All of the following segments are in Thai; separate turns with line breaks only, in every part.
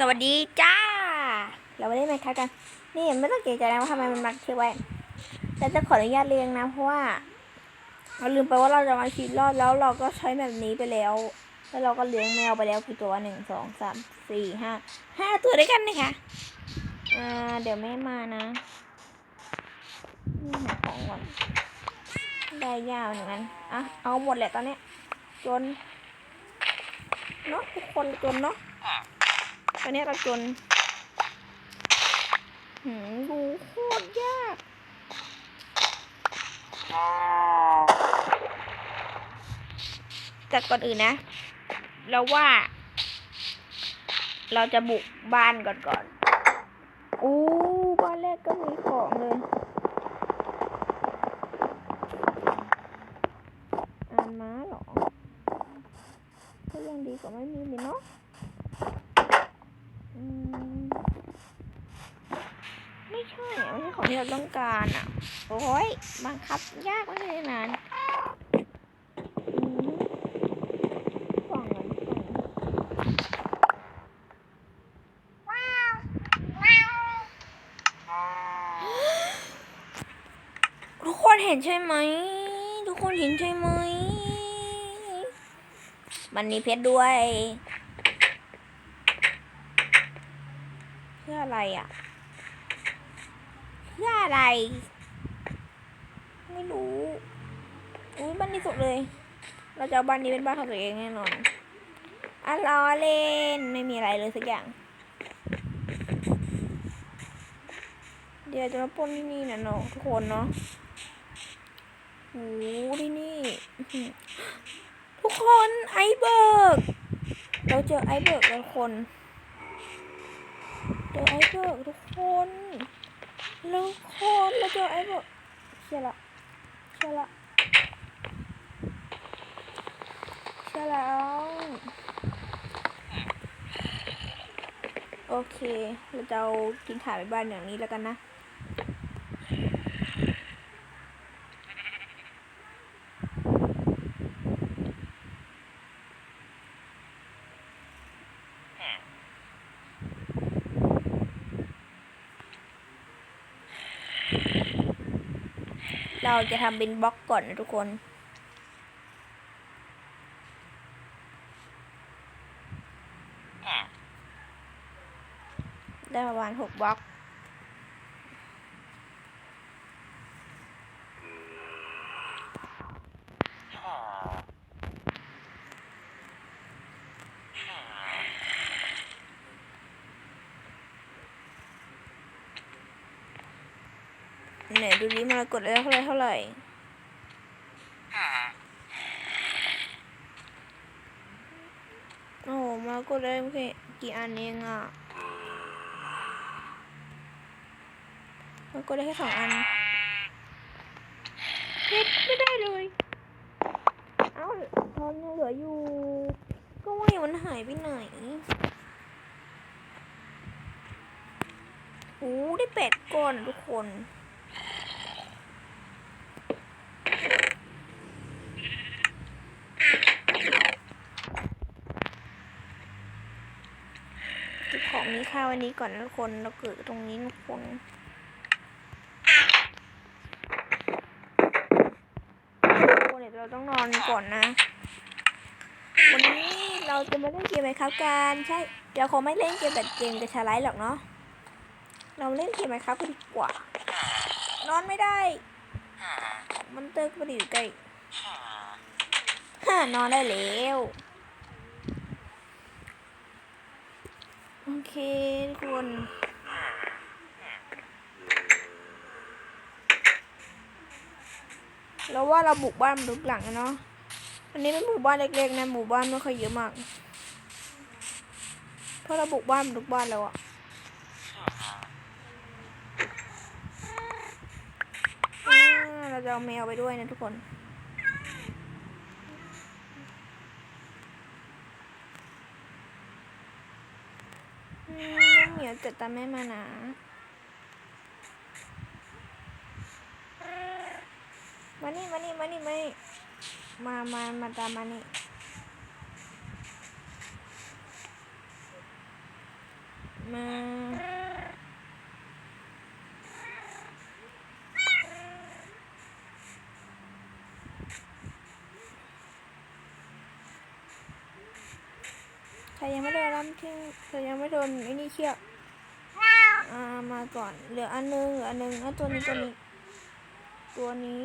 สวัสดีจ้า เราไม่ได้มาคัดกัน นี่ไม่ต้องเกรงใจนะว่าทำไมมันมักเชื่อไว้แต่จะขออนุญาตเรียงนะ เพราะว่าเราลืมไปว่าเราจะมาชีวิตรอดแล้วเราก็ใช้แบบนี้ไปแล้ว แล้วเราก็เลี้ยงแมวไปแล้วกี่ตัวหนึ่งสองสามสี่ห้าห้าตัวด้วยกันนะคะอ่าเดี๋ยวแม่มานะนี่หาของก่อนได้ยาวหมือนกันอะเอาหมดแหละตอนนี้จนเนาะทุกคนจนเนาะ อนนี้เราจนหืมดูโคตรยากจากก่อนอื่นนะ เราว่า เราจะบุกบ้านก่อนก่อนอู้บ้านแรกก็มีของเลยอ่านม้าเหรอก็ยังดีกว่าไม่มีเลยเนาะ อืมไม่ใช่อะไม่ใช่ของที่ เราต้องการอะ โอ้ยบังคับยากไม่ใช่นานอืมกล่องเงินทุกคนเห็นใช่ไหม ทุกคนเห็นใช่ไหม มันมีเพชรด้วย เพื่ออะไรอะ อะไร ไม่รู้ อุ้ยบ้านนี้สุดเลย เราจะเอาบ้านนี้เป็นบ้านของตัวเองแน่นอนอะล้อเล่นไม่มีอะไรเลยสักอย่าง เดี๋ยวจะมาปนที่นี่นะเนาะทุกคนเนาะโอ้โหที่นี่ ทุกคนไอเบิร์ก เราเจอไอเบิร์กแล้วคน เจอไอเบิร์กทุกคน แล้วโคนเราเจอไอ้บิร์กเชื่อละเชื่อละเชื่อแล้วโอเค เราจะเอากินขาไปบ้านอย่างนี้แล้วกันนะ เราจะทำเป็นบล็อกก่อนนะทุกคน ได้ประมาณหกบล็อก ไหนดูดิมากดได้เท่าไหร่เท่าไหร่โอ้มากดได้แค่กี่อันเองอะมากดได้แค่สองอันเพชรไม่ได้เลย เอ้าทอนยังเหลืออยู่ ก็ว่าอยู่มันหายไปไหนโอ้ได้เป็ดก่อนทุกคน เก็บของ มีค่าวันนี้ก่อนนะทุกคนเราเกิดตรงนี้ทุกคนทุกคนเดี๋ยวเราต้องนอนก่อนนะ วันนี้เราจะมาเล่นเกมไหมครับกันใช่เราคงไม่เล่นเกมแบบเกมกระชาไลท์หรอกเนาะเราเล่นเกมไหมครับกันดีกว่า นอนไม่ได้ มันเตอร์ก็ไม่ได้อยู่ใกล้ฮ่านอนได้แล้ว โอ เคทุกคนเราว่าเราบุกบ้านทุกหลังเนาะอันนี้เป็นหมู่บ้านเล็กๆนะหมู่บ้านไม่ค่อยเยอะมาก เพราะเราบุกบ้านทุกบ้านแล้วอะอ่าเราจะเอาแมวไปด้วยนะทุกคน อืม เหมียวจัดตามแม่มานะมานี่มานี่มานี่มานี่มามามาตามมานี่มา ใครยังไม่โดนล้ำที่ใครยังไม่โดนไอ้นี่เคี้ยวอ่ามาก่อน เหลืออันนึงเหลืออันนึงอะตัวนี้ตัวนี้ ตัวนี้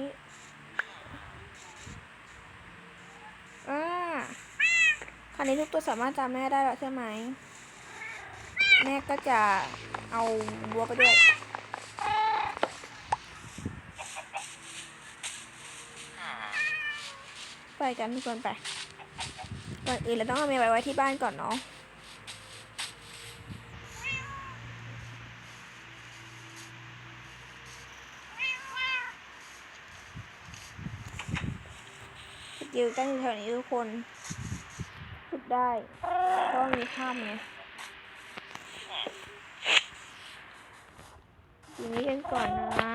อ่าคราวนี้ทุกตัวสามารถจำแม่ได้แล้วใช่ไหม แม่ก็จะเอาวัวไปด้วยไปกันทุกคนไป ก่อนอื่นเราต้องเอาเมย์ไว้ไว้ที่บ้านก่อนเนาะสกิลตั้งอยู่แถวนี้ทุกคนพูดได้เพราะว่ามีภาพไงทีนี้กันก่อนนะ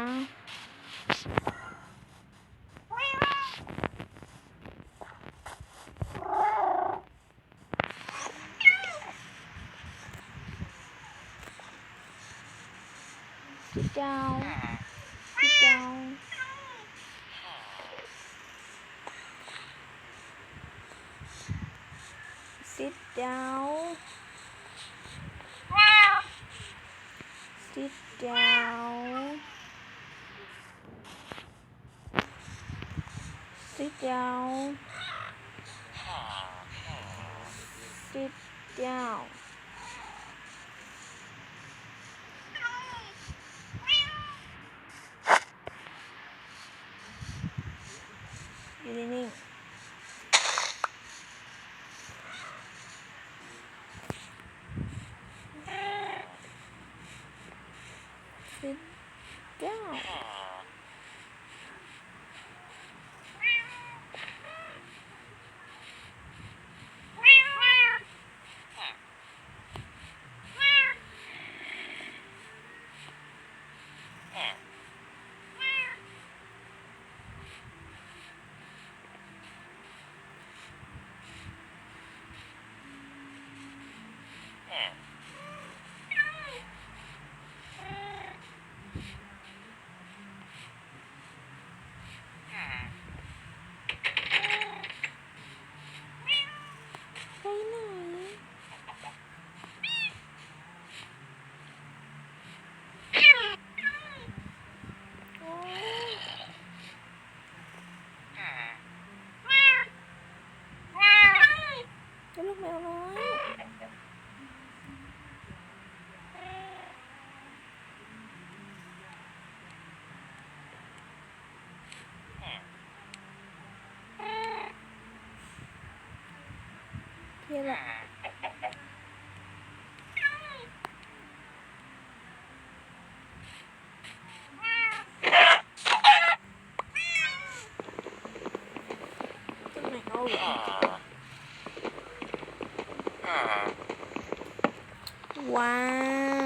Sit down. Sit down. Sit down. Sit down. Sit down. Sit down. นิ่งๆ Sit down มวน้อยนี่แหละตรงไหนเอาเหรอ ว้าว